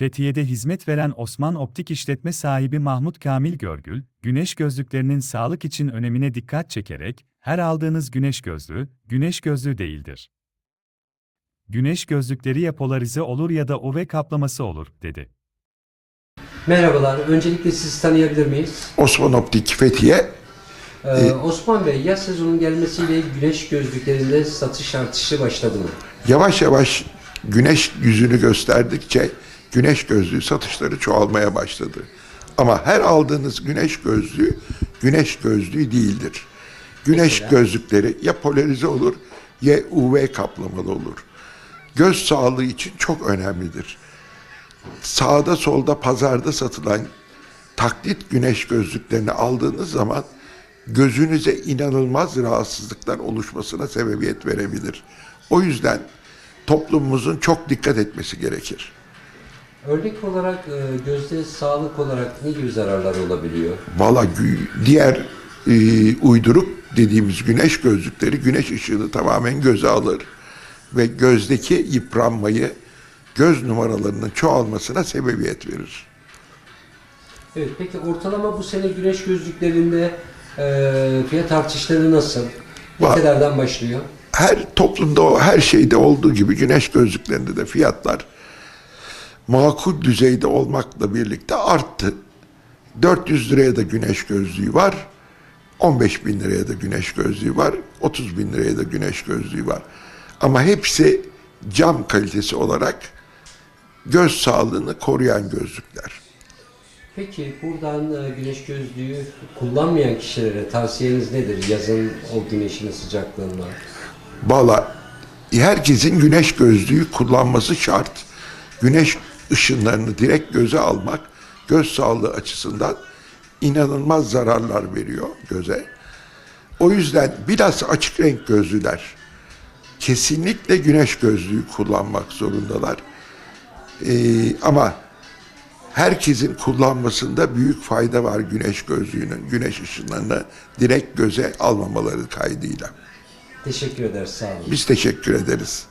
Fethiye'de hizmet veren Osman Optik İşletme sahibi Mahmut Kamil Görgül, güneş gözlüklerinin sağlık için önemine dikkat çekerek, her aldığınız güneş gözlüğü, güneş gözlüğü değildir. Güneş gözlükleri ya polarize olur ya da UV kaplaması olur, dedi. Merhabalar. Öncelikle sizi tanıyabilir miyiz? Osman Optik Fethiye Ee, Osman Bey, yaz sezonun gelmesiyle güneş gözlüklerinde satış artışı başladı mı? yavaş yavaş güneş yüzünü gösterdikçe güneş gözlüğü satışları çoğalmaya başladı. Ama her aldığınız güneş gözlüğü güneş gözlüğü değildir. Güneş gözlükleri ya polarize olur ya UV kaplamalı olur. Göz sağlığı için çok önemlidir. Sağda solda pazarda satılan taklit güneş gözlüklerini aldığınız zaman gözünüze inanılmaz rahatsızlıklar oluşmasına sebebiyet verebilir. O yüzden toplumumuzun çok dikkat etmesi gerekir. Örnek olarak e, gözde sağlık olarak ne gibi zararlar olabiliyor? Valla diğer e, uyduruk dediğimiz güneş gözlükleri güneş ışığını tamamen göze alır ve gözdeki yıpranmayı göz numaralarının çoğalmasına sebebiyet verir. Evet, peki ortalama bu sene güneş gözlüklerinde e, fiyat artışları nasıl? Ne kadardan başlıyor? her toplumda her şeyde olduğu gibi güneş gözlüklerinde de fiyatlar makul düzeyde olmakla birlikte arttı. 400 liraya da güneş gözlüğü var. 15 bin liraya da güneş gözlüğü var. 30 bin liraya da güneş gözlüğü var. Ama hepsi cam kalitesi olarak göz sağlığını koruyan gözlükler. Peki buradan e, güneş gözlüğü kullanmayan kişilere tavsiyeniz nedir? Yazın o güneşin sıcaklığında. Valla herkesin güneş gözlüğü kullanması şart. Güneş ışınlarını direkt göze almak göz sağlığı açısından inanılmaz zararlar veriyor göze. O yüzden bilhassa açık renk gözlüler kesinlikle güneş gözlüğü kullanmak zorundalar. Ee, ama herkesin kullanmasında büyük fayda var güneş gözlüğünün. Güneş ışınlarını direkt göze almamaları kaydıyla. Teşekkür ederiz. Sağ olun. Biz teşekkür ederiz.